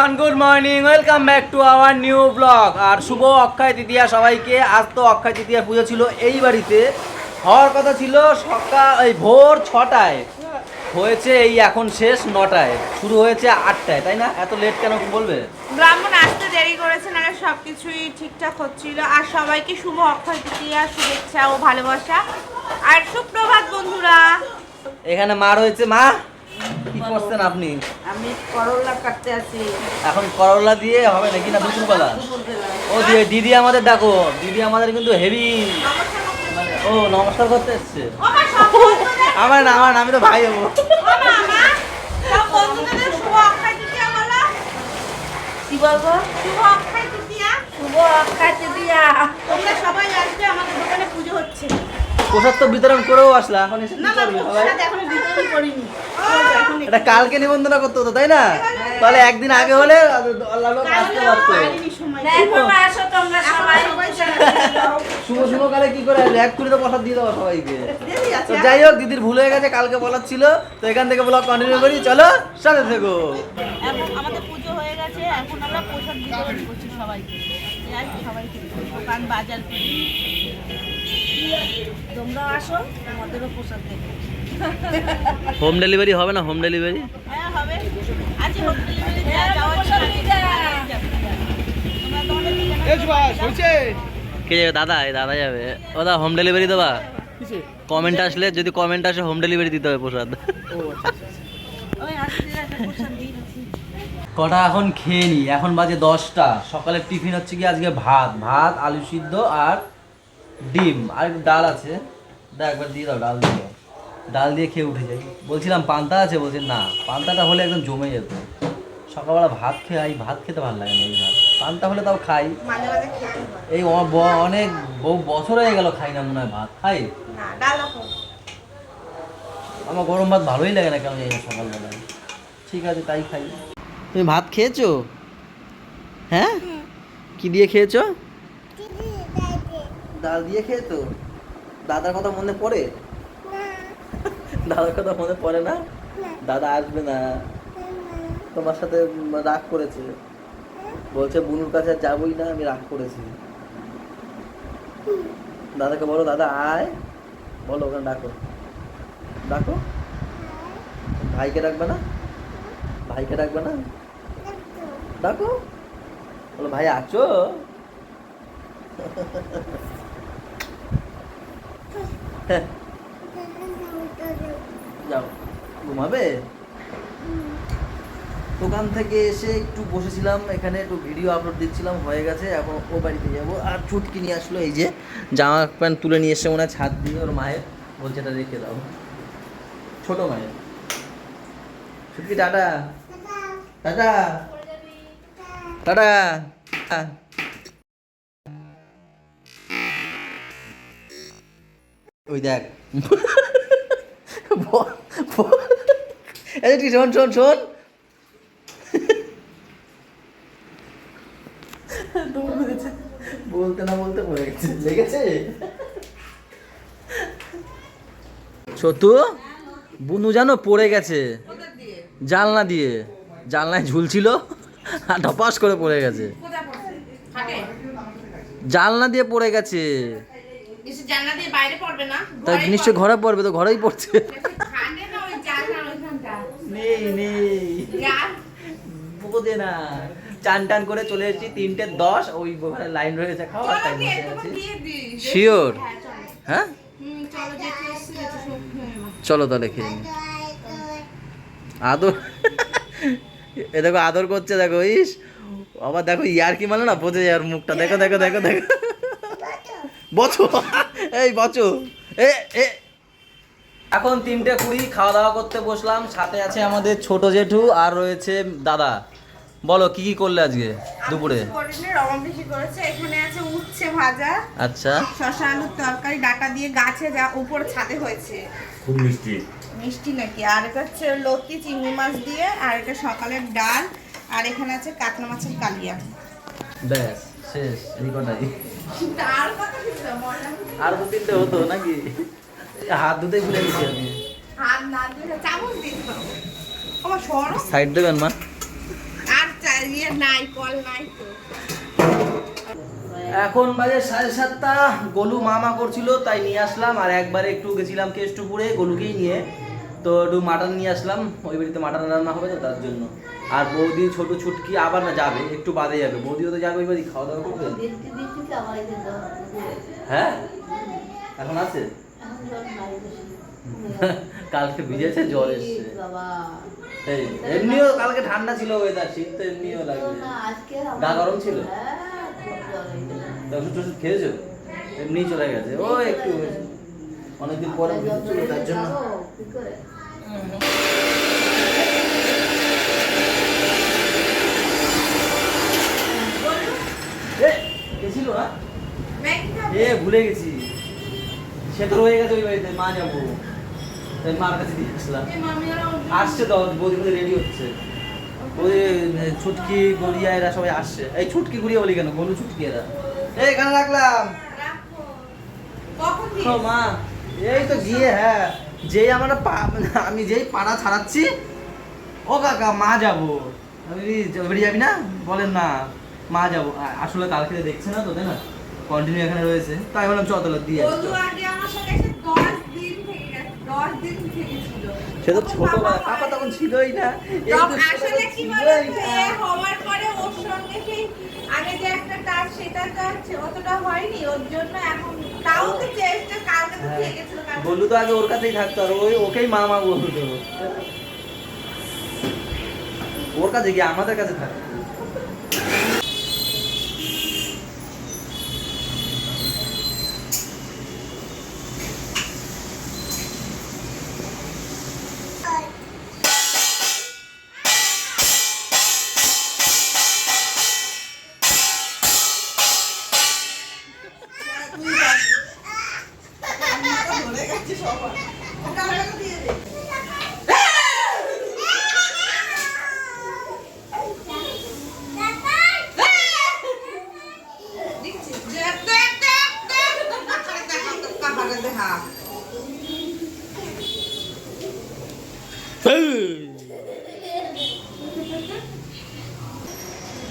Everyone good morning welcome back to our new blog আর শুভ অক্ষয় তৃতীয়া সবাইকে। আজ তো অক্ষয় তৃতীয়া পুজো ছিল এই বাড়িতে। হওয়ার কথা ছিল সকাল এই ভোর ছটায়। হয়েছে এই এখন শেষ নটায়। শুরু হয়েছে আটটায় তাই না? এত লেট কেন বলবে? ব্রাহ্মণ আসতে দেরি করেছেন আর সবকিছুই ঠিকঠাক হচ্ছিল। আর সবাইকে শুভ অক্ষয় তৃতীয়া শুভেচ্ছা ও ভালোবাসা। আর সুপ্রভাত বন্ধুরা। এখানে মা রয়েছে মা। কি করছেন আপনি? আমি করলা কাটতে আছি। এখন করলা দিয়ে হবে নাকি না দুপুরবেলা ও দিয়ে দিদি আমাদের ডাকো দিদি আমাদের কিন্তু হেভি ও নমস্কার করতে এসছে। আমার না আমার আমি তো ভাই হব। কি বলব? শুভ অক্ষয় তৃতীয়া শুভ অক্ষয় তৃতীয়া। তোমরা সবাই আসবে আমাদের দোকানে পুজো হচ্ছে। প্রসাদ তো বিতরণ করেও আসলা এখন এসে কি করবে সবাই। এটা কালকে নিবন্ধন করতে হতো তাই না? তাহলে একদিন আগে হলে আল্লাহ লোক আসতে পারতো। পারিনি সময় দেখো আসো তোমরা সবাই। সবাই জানে। শুভ শুভ কালে কি করে এক কুড়ি তো প্রসাদ দিয়ে দেবো সবাইকে। তো যাই হোক দিদির ভুল হয়ে গেছে কালকে বলার ছিল। তো এখান থেকে ব্লগ কন্টিনিউ করি। চলো সাথে থেকো। আমাদের পুজো হয়ে গেছে এখন আমরা প্রসাদ বিতরণ করছি সবাইকে। সবাইকে দোকান বাজার আসো তোমাদেরও প্রসাদ দেবো। হোম ডেলিভারি হবে না হোম ডেলিভারি হ্যাঁ হবে। আজকে হোম ডেলিভারি যা যাওয়ার ছিল আজকে যাবে। তোমরা তোমাদের ঠিকানা কে যাবে? দাদা এই দাদা যাবে। ও দা হোম ডেলিভারি দেবা? কমেন্ট আসলে যদি কমেন্ট আসে হোম ডেলিভারি দিতে হবে প্রসাদ দিয়ে দিচ্ছি। কটা এখন খেয়ে নি? এখন বাজে দশটা। সকালের টিফিন হচ্ছে কি আজকে ভাত? ভাত আলু সিদ্ধ আর ডিম আর একটু ডাল আছে। দা একবার দিয়ে দাও ডাল দিয়ে ডাল দিয়ে খেয়ে উঠে যাই। বলছিলাম পান্তা আছে? বলছে না পান্তাটা হলে একদম জমে যেত। সকালবেলা ভাত খেয়ে আই ভাত খেতে ভালো লাগে না এই ভাত। পান্তা হলে তাও খাই। এই অনেক বহু বছর হয়ে গেল খাই না মনে হয় ভাত। খাই? আমার গরম ভাত ভালোই লাগে না কেন জানি না সকালবেলায়। ঠিক আছে তাই খাই। তুমি ভাত খেয়েছো? হ্যাঁ? কি দিয়ে খেয়েছো? ডাল দিয়ে খেয়ে তো দাদার কথা মনে পড়ে? দাদার কথা মনে পড়ে না? দাদা আসবে না। তোমার সাথে রাগ করেছে। বলছে, বুনুর কাছে যাবোই না, আমি রাগ করেছি। দাদাকে বলো, দাদা, আয়। বলো, ওখানে ডাকো। ডাকো? ভাইকে ডাকবে না? ভাইকে ডাকবে না? ডাকো? বলো, ভাই, আছো? যাও। ঘুমাবে? দোকান থেকে এসে একটু বসেছিলাম এখানে একটু ভিডিও আপলোড দিচ্ছিলাম হয়ে গেছে এখন ও বাড়িতে যাব। আর ছুটকি নিয়ে আসলো এই যে জামা প্যান্ট তুলে নিয়ে এসে মনে হয় ছাদ দিয়ে ওর মায়ের। বলছে এটা রেখে দাও। ছোট মায়ের। ছুটকি টাটা। টাটা। টাটা। ওই দেখ। ব- ব- এই শোন শোন শোন। বলতে না বলতে পড়ে গেছে। লেগেছে? সতু বুনু জানো পড়ে গেছে। জানলা দিয়ে। জানলায় ঝুলছিল আর ধপাস করে পড়ে গেছে। জানলা দিয়ে পড়ে গেছে। কিছু জানলা দিয়ে বাইরে পড়বে না তাই নিশ্চয় ঘরে পড়বে তো ঘরেই পড়ছে। না নেই নেই। বোঝে না। চান টান করে চলে এসেছি তিনটে দশ ওই লাইন রয়েছে খাওয়ার টাইম। শিওর হ্যাঁ, চলো। হ্যাঁ? হুম, চলো হয়ে তাহলে খেয়ে নিই। আদর। এ দেখো আদর করছে দেখো ইস। আবার দেখো ইয়ার কি মানে না? বোঝে যার মুখটা। দেখো দেখো দেখো দেখো। বচো এই বচো। এ এ। এখন তিনটে কুড়ি খাওয়া দাওয়া করতে বসলাম। সাথে আছে আমাদের ছোট জেঠু আর রয়েছে দাদা। বলো কি কি করলে আজকে দুপুরে? করেছে। এখানে আছে উচ্ছে ভাজা আচ্ছা। শশা আলুর তরকারি ডাটা দিয়ে গাছে যা উপর ছাদে হয়েছে। খুব মিষ্টি। মিষ্টি নাকি? আর এটা হচ্ছে লতি চিংড়ি মাছ দিয়ে আর এটা সকালের ডাল। আর এখানে আছে কাতলা মাছের কালিয়া। ব্যাস শেষ এই কটাই। তার কথা কিছু না, আর দু তিনটে হতো নাকি? হাত ধুতেই ভুলে গেছি আমি। হাত না দিয়ে চামচ দিতে হবে আমার সরো সাইড দেবেন মা? কল নাই তো। এখন বাজে সাড়ে সাতটা। গলু মামা করছিল তাই নিয়ে আসলাম। আর একবারে একটু গেছিলাম কেষ্টপুরে গলুকেই নিয়ে। তো একটু মাটন নিয়ে আসলাম ওই বাড়িতে মাটন রান্না হবে তো তার জন্য। আর বৌদি ছোট ছুটকি আবার না যাবে একটু বাদে যাবে। বৌদিও তো যাবে ওই বাড়ি খাওয়া দাওয়া করবে? হ্যাঁ? এখন আছে? কালকে ভিজেছে জ্বর এসছে। এই এমনিও কালকে ঠান্ডা ছিল ওয়েদার শীত তো এমনিও লাগবে। গা গরম ছিল? টষুধ খেয়েছো? এমনি চলে গেছে। ও একটু হয়েছে। অনেকদিন পরে ভিজেছিল তার জন্য। গেছিল খাবে? এ ভুলে গেছি। সে তো রয়ে গেছে ওই বাড়িতে মা যাব। তাই মার কাছে দিয়ে আসলাম। আসছে তো বৌদি বৌদি রেডি হচ্ছে। ওই ছুটকি গড়িয়া এরা সবাই আসছে। এই ছুটকি গড়িয়া বলি কেন? গলু ছুটকি এরা। এই এখানে রাখলাম। কখন মা। এই তো গিয়ে হ্যাঁ যেই আমরা পা- আমি যেই পাড়া ছাড়াচ্ছি ও কাকা মা যাব। আমি বেরিয়ে যাবি না? বলেন না মা যাব। আসলে কালকে দেখছে না তো তাই না? কন্টিনিউ এখানে রয়েছে। তাই বললাম চ তাহলে দিয়ে। সে তো ছোটবেলা পাপা তখন ছিলই না। এই তো তখন আসলে কি ছোটবেলা বলতো, ছিলই এ না। হওয়ার পরে ওর সঙ্গে সেই আগে যে একটা টাচ সেটা তো হয়নি। ওর জন্য এখন তাও তো চেষ্টা কালকে তো। বললু তো আগে ওর কাছেই থাকতো আর ওই ওকেই মা মা বলতো। ওর কাছে গিয়ে আমাদের কাছে থাকতো।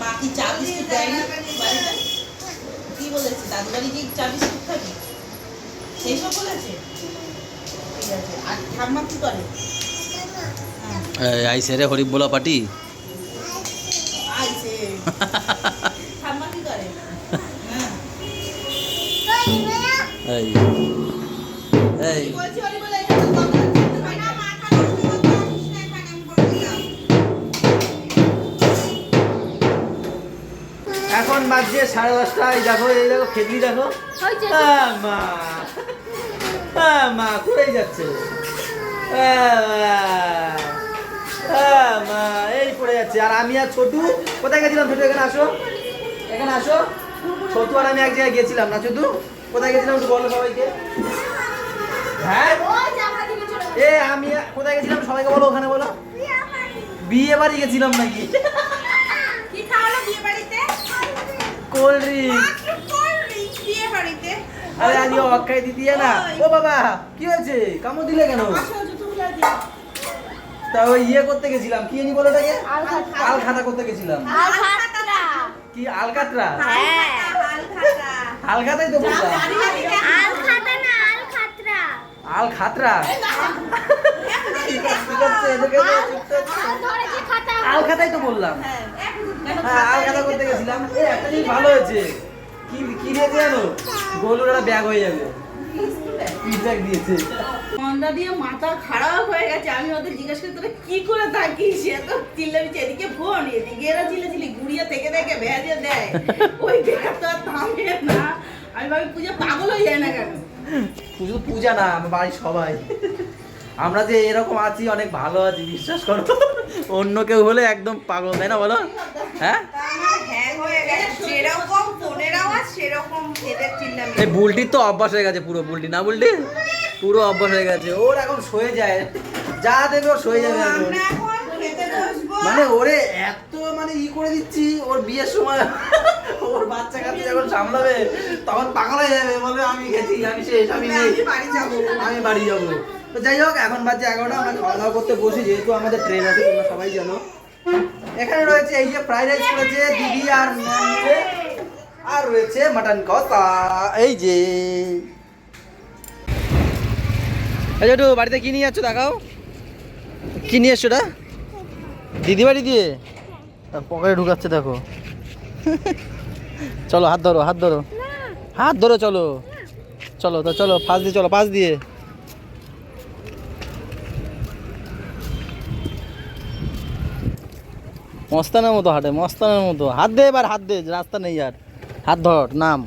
মা কি চা বিস্কুট দেয়নি? বাড়িতে? কি বলেছে? দাদু বাড়ি কি চা বিস্কুট খাবি? সেই সব বলেছে? ঠিক আছে। আর ঠাম্মা কি করে? আইসে রে হরিব বলা পাটি আইছে ঠাম্মা কি করে? হ্যাঁ। এই। এই। বাজছে সাড়ে দশটা এই দেখো এই দেখো খেতলি দেখো। মা। মা কোথায় যাচ্ছে। মা এই পড়ে যাচ্ছে। আর আমি আর ছোটু কোথায় গেছিলাম ছোটু? এখানে আসো। এখানে আসো। ছোটু আর আমি এক জায়গায় গেছিলাম না ছোটু? কোথায় গেছিলাম একটু বলো সবাইকে। হ্যাঁ? এ আমি কোথায় গেছিলাম সবাইকে বলো ওখানে বলো। বিয়ে বাড়ি গেছিলাম নাকি কি খাওয়ালো বিয়ে বাড়িতে? কোল্ড ড্রিঙ্ক মাত্র cold drink বাড়িতে। আরে আজ অক্ষয় দিদি না। ও বাবা কি হয়েছে? কামড় দিলে কেন? জুতোগুলো দিয়ে তা ওই ইয়ে করতে গেছিলাম। কি জানি বলো ওটাকে? আল খাতা করতে গেছিলাম। কি আলকাতরা আলখাতা, আলখাতা। আলখাতাই তো বললাম। আল খাতরা। আল খাতাই তো বললাম। হ্যাঁ করতে গেছিলাম। এই একটা জিনিস ভালো হয়েছে। কি কি জানো? গোলুর একটা ব্যাগ হয়ে যাবে। পিস দিয়েছে। মন্দা দিয়ে মাথা খারাপ হয়ে গেছে। আমি ওদের জিজ্ঞেস করি তোরা কি করে থাকিস? এত চিল্লামিছি এদিকে ফোন এদিকে এরা চিল্লাচিল্লি গুড়িয়ে থেকে থেকে ভেজে দেয়। ওই ব্যাগ তো আর থামে না। আমি ভাবি পুজো পাগল হয়ে যায় না কেন? শুধু পূজা না আমার বাড়ির সবাই। আমরা যে এরকম আছি অনেক ভালো আছি বিশ্বাস করো। অন্য কেউ হলে একদম পাগল, তাই না বলো? হ্যাঁ? বুলটির তো অভ্যাস হয়ে গেছে, পুরো বুলটি, না বুলটি? পুরো অভ্যাস হয়ে গেছে, ওর এখন সয়ে যায়। যা দেবে ওর সয়ে যাবে এখন। মানে ওরে এত মানে ই করে দিচ্ছি, ওর বিয়ের সময় ওর বাচ্চা কাচ্চা যখন সামলাবে, তখন পাগল হয়ে যাবে, বলবে, আমি গেছি, আমি শেষ আমি বাড়ি যাব। আমি বাড়ি যাব। তো যাই হোক, এখন বাজে এগারোটা, আমরা খাওয়া দাওয়া করতে বসি, যেহেতু আমাদের ট্রেন আছে, তোমরা সবাই জানো। এখানে রয়েছে এই যে ফ্রাইড রাইস করেছে দিদি আর আর রয়েছে মাটন কষা। এই যে। যে, একটু বাড়িতে কি নিয়ে যাচ্ছ দেখাও। কি নিয়ে এসছো ওটা দিদি বাড়ি দিয়ে? পকেটে ঢুকাচ্ছে, দেখো। চলো, হাত ধরো হাত ধরো। হাত ধরো, চলো। চলো, তো চলো, পাশ দিয়ে, চলো, পাশ দিয়ে। মস্তানের মতো হাঁটে, মস্তানের মতো। হাত দে এবার, হাত দে, রাস্তা নেই আর। হাত ধর, নাম।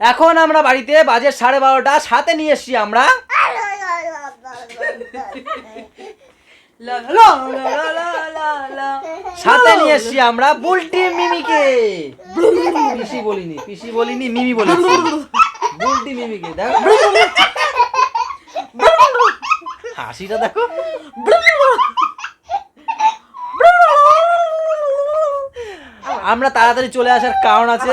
এখন আমরা বাড়িতে বাজে সাড়ে বারোটা, সাথে নিয়ে এসছি আমরা। সাথে নিয়ে এসছি আমরা বুলটি মিমিকে। পিসি বলিনি পিসি বলিনি, মিমি বলেছি। বুলটি মিমিকে, দেখো। হাসিটা দেখো। আমরা তাড়াতাড়ি চলে আসার কারণ আছে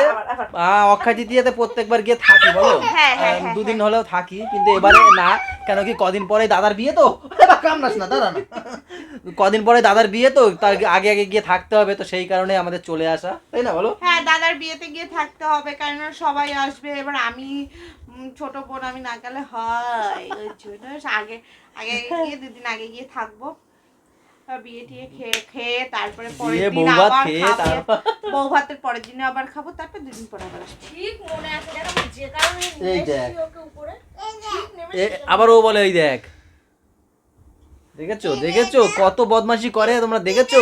আহ, অক্ষয় তৃতীয়াতে প্রত্যেকবার গিয়ে থাকি বলো? হ্যাঁ, হ্যাঁ, হ্যাঁ, দুদিন হলেও থাকি কিন্তু এবারে না কেন কি কদিন পরে দাদার বিয়ে তো? কামনাস না দাদা না। কদিন পরে দাদার বিয়ে তো তার আগে আগে গিয়ে থাকতে হবে তো সেই কারণে আমাদের চলে আসা তাই না বলো? হ্যাঁ দাদার বিয়েতে গিয়ে থাকতে হবে কারণ সবাই আসবে এবার আমি ছোট বোন আমি না গেলে হয় ওই জন্য আগে আগে গিয়ে দুদিন আগে গিয়ে থাকব। বিয়ে টিয়ে খেয়ে খেয়ে তারপরে পরের দিন আবার খাব। বউ ভাতের পরের দিনে আবার খাব তারপর দুদিন পর আবার ঠিক মনে আছে দেখো যে কারণে এই দেখ। উপরে ঠিক নেমে এ আবার ও বলে এই দেখ। দেখেছ? দেখেছ? কত বদমাশি করে তোমরা দেখেছ?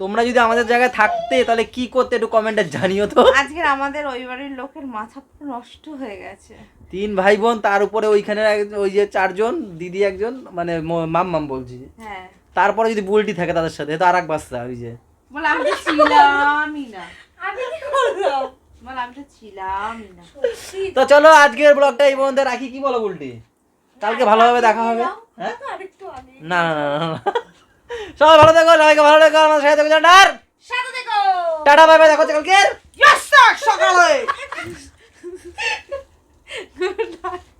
তোমরা যদি আমাদের জায়গায় থাকতে তাহলে কি করতে একটু কমেন্টে জানিও তো। আজকের আমাদের ওই বাড়ির লোকের মাথা পুরো নষ্ট হয়ে গেছে। তিন ভাই বোন তার উপরে ওইখানে ওই যে চারজন দিদি একজন মানে ম- মাম মাম বলছি। হ্যাঁ। তারপরে যদি বুলটি থাকে তাদের সাথে তো আর এক বাচ্চা ওই যে। বলে আমি তো ছিলামই না। আমি কি করলাম? বলে আমি তো ছিলামই না। তো চলো আজকের ব্লগটা এই পর্যন্ত। রাখি কি বলো বুলটি? কালকে ভালোভাবে দেখা হবে? হ্যাঁ? না। সবাই ভালো থেকো সবাইকে ভালো থেকো আমাদের সাথে থেকো সাথে দেখো টাটা বাই বাই দেখো কালকে সকালে।